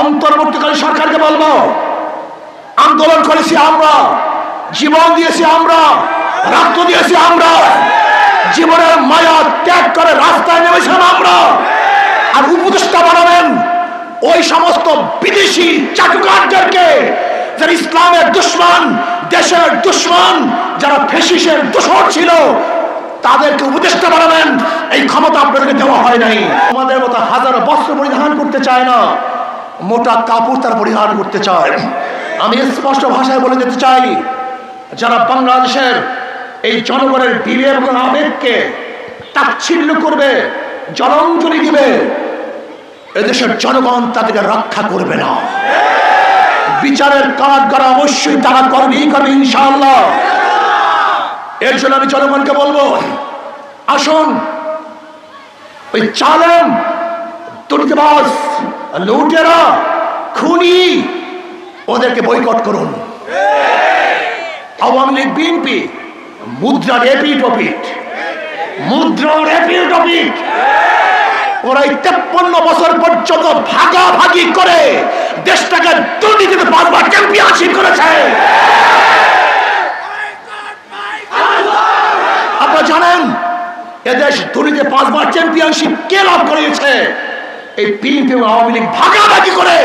অন্তর্বর্তীকালীন সরকারকে বলব। আন্দোলন করেছি আমরা, জীবন দিয়েছি আমরা, রক্ত দিয়েছি আমরা, জীবনের মায়া ত্যাগ করে রাস্তায় নেমেছিলাম আমরা। আর উপদেষ্টা বানাবেন ওই সমস্ত বিদেশি চাটুকারদেরকে যারা ইসলামের দুশ্মন, দেশের দুশ্মন, যারা ফেসিসের দোষর ছিল, তাদেরকে উপদেষ্টা বানাবেন। এই ক্ষমতা আপনাদেরকে দেওয়া হয় নাই। আমাদের মতো হাজার বস্ত্র পরিধান করতে চায় না। মোটা কাপড় তার পরিধান করতে চায়। আমি স্পষ্ট ভাষায় বলে যেতে চাই, যারা বাংলাদেশের এই জনগণের বিবেক এবং আবেগকে তাচ্ছিল্য করবে, জলাঞ্জলি দিবে, এদেশের জনগণ তাদেরকে রক্ষা করবে না। বিচারের কাজ করা অবশ্যই তারা করবেই করবে ইনশাআল্লাহ। এর জন্য আমি জনগণকে বলব, আসুন, ওই চালেম দুর্নীতিবাজ লুটেরা, খুনি, ওদেরকে বয়কট করুন। আওয়ামী লীগ বিএনপি মুদ্রার এপিট অপিট মুদ্রার এপিট অপিট ওরা এই তেপ্পন্ন বছর পর্যন্ত ভাগাভাগি করে দেশটাকে দুর্নীতিতে বারবার চ্যাম্পিয়নশিপ করেছে। আপনারা জানেন, এদেশ দুর্নীতি পাঁচবার চ্যাম্পিয়নশিপ কে লাভ করেছে? এই বিএনপি আওয়ামী লীগ ভাগাভাগি করে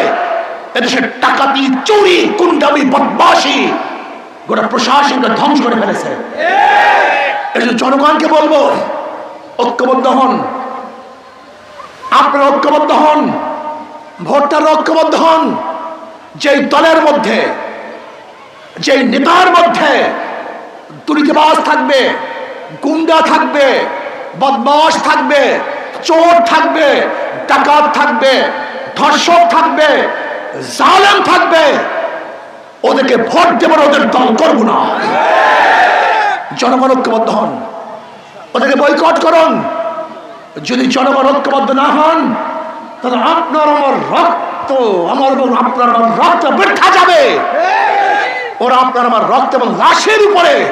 চুরি বদমাসি গোটা প্রশাসনকে ধ্বংস করে ফেলেছে। জনগণকে বলব, ঐক্যবদ্ধ হন। আপনারা ঐক্যবদ্ধ হন ভোটটার ঐক্যবদ্ধ হন। যেই দলের মধ্যে, যেই নেতার মধ্যে দুর্নীতিবাজ থাকবে, গুন্ডা থাকবে বদমাস থাকবে, চোর থাকবে ডাকাত থাকবে, ধর্ষক থাকবে, জালেম থাকবে, ওদেরকে ভোট দেবার ওদের দল করব না। জনগণ ঐক্যবদ্ধ হন। ওদেরকে বয়কট করুন। যদি জনগণ ঐক্যবদ্ধ না হন, তাহলে আপনার আমার রক্ত, আমার এবং আপনার আমার রক্ত বৃদ্ধা যাবে। ওরা আপনার আমার রক্ত এবং লাশের উপরে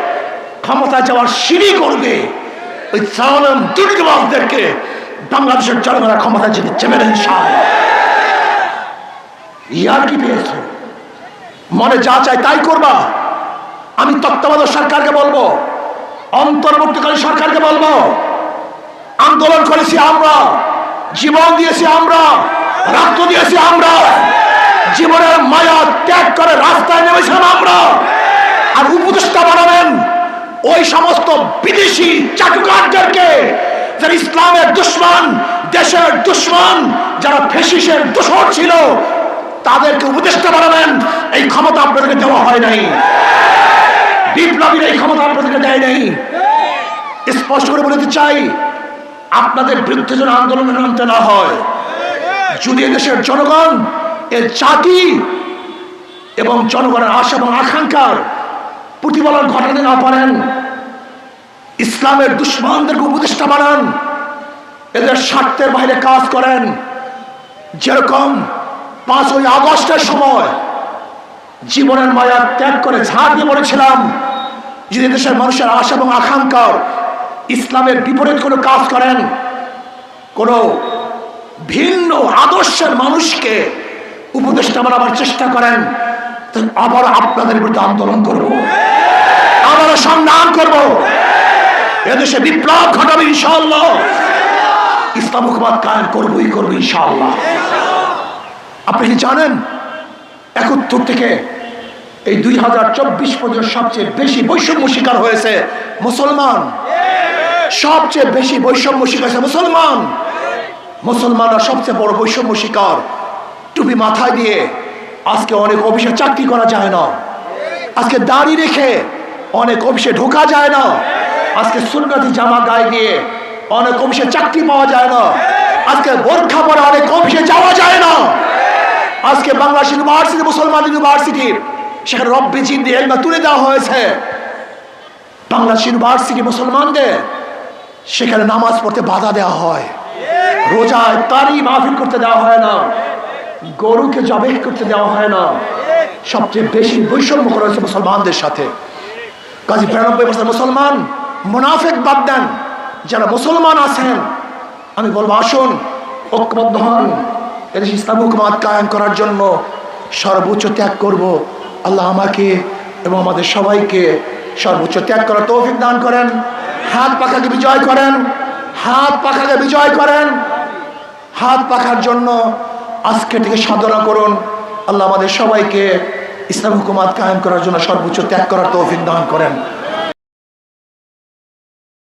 ক্ষমতা যাওয়ার সিঁড়ি করবে। ওই সালাম দুর্নীতিবাদদেরকে বাংলাদেশের জনগণের ক্ষমতা যেতে চেপে দেন ইয়ার কি পেয়েছ? মনে যা চাই তাই করবা। আমি তত্ত্বাবধায়ক সরকারকে বলব অন্তর্বর্তীকালীন সরকারকে বলব, আন্দোলন করেছি আমরা, জীবন দিয়েছি আমরা, রক্ত দিয়েছি আমরা, জীবনের মায়া ত্যাগ করে রাস্তায় নেমেছিলাম আমরা। আর উপদেষ্টা বানাবেন ওই সমস্ত বিদেশি চাটুকারদেরকে যারা ইসলামের দুশ্মন, দেশের দুশ্মন, যারা ফেসিসের দোষর ছিল, তাদেরকে উপদেষ্টা বানাবেন। এই ক্ষমতা আপনাদেরকে দেওয়া হয় নাই। বিপ্লবীর এই ক্ষমতা আপনাদেরকে দেয় নাই। স্পষ্ট করে বলতে চাই, আপনাদের বিরুদ্ধে যেন আন্দোলনে নামতে না হয়। যদি দেশের জনগণ এর জাতি এবং জনগণের আশা এবং আকাঙ্ক্ষার প্রতিফলন ঘটাতে না পারেন ইসলামের দুশ্মনদেরকে উপদেষ্টা বানান। এদের স্বার্থের বাইরে কাজ করেন। যেরকম পাঁচই আগস্টের সময় জীবনের মায়া ত্যাগ করে ঝাড় দিয়ে বলেছিলাম, যদি দেশের মানুষের আশা এবং আকাঙ্ক্ষার ইসলামের বিপরীত কোনো কাজ করেন, কোনো ভিন্ন আদর্শের মানুষকে উপদেষ্টা বানাবার চেষ্টা করেন আবার আপনাদের বিরুদ্ধে আন্দোলন করব। আবারও সংগ্রাম করব। এদেশে বিপ্লব ঘটাবে ইনশাল্লাহ ইসলাম হুকুমাত কায়েম করবই করব ইনশাল্লাহ আপনি কি জানেন, একাত্তর থেকে এই দুই হাজার চব্বিশ পর্যন্ত সবচেয়ে বেশি বৈষম্য শিকার হয়েছে মুসলমান। সবচেয়ে বেশি বৈষম্য শিকার হয়েছে মুসলমান। মুসলমানরা সবচেয়ে বড় বৈষম্য শিকার। টুপি মাথায় দিয়ে আজকে অনেক অফিসে চাকরি করা যায় না। আজকে দাড়ি রেখে অনেক অফিসে ঢোকা যায় না। আজকে সুন্নতি জামা গায়ে দিয়ে অনেক অফিসে চাকরি পাওয়া যায় না। আজকে বোরখা পরে অনেক অফিসে যাওয়া যায় না। আজকে বাংলাদেশ ইউনিভার্সিটি, মুসলমান ইউনিভার্সিটি, সেখানে রব্বি চিন্দি এলমা তুলে দেওয়া হয়েছে। বাংলাদেশ ইউনিভার্সিটি মুসলমানদের, সেখানে নামাজ পড়তে বাধা দেওয়া হয়। রোজায় তারই মাহফিল করতে দেওয়া হয় না। গরুকে জবেহ করতে দেওয়া হয় না। সবচেয়ে বেশি বৈষম্য করা হয়েছে মুসলমানদের সাথে। কাজী বিরানব্বই বছর মুসলমান মুনাফেক বাদ দেন। যারা মুসলমান আছেন, আমি বলব, আসুন, ঐক্যবদ্ধ হন। এদেশে ইসলাম হুকুমাত কায়েম করার জন্য সর্বোচ্চ ত্যাগ করব। আল্লাহ আমাকে এবং আমাদের সবাইকে সর্বোচ্চ ত্যাগ করার তৌফিক দান করেন। হাত পাখাকে বিজয় করেন। হাত পাখাকে বিজয় করেন। হাত পাখার জন্য আজকে থেকে সাধনা করুন। আল্লাহ আমাদের সবাইকে ইসলাম হুকুমাত কায়েম করার জন্য সর্বোচ্চ ত্যাগ করার তৌফিক দান করেন।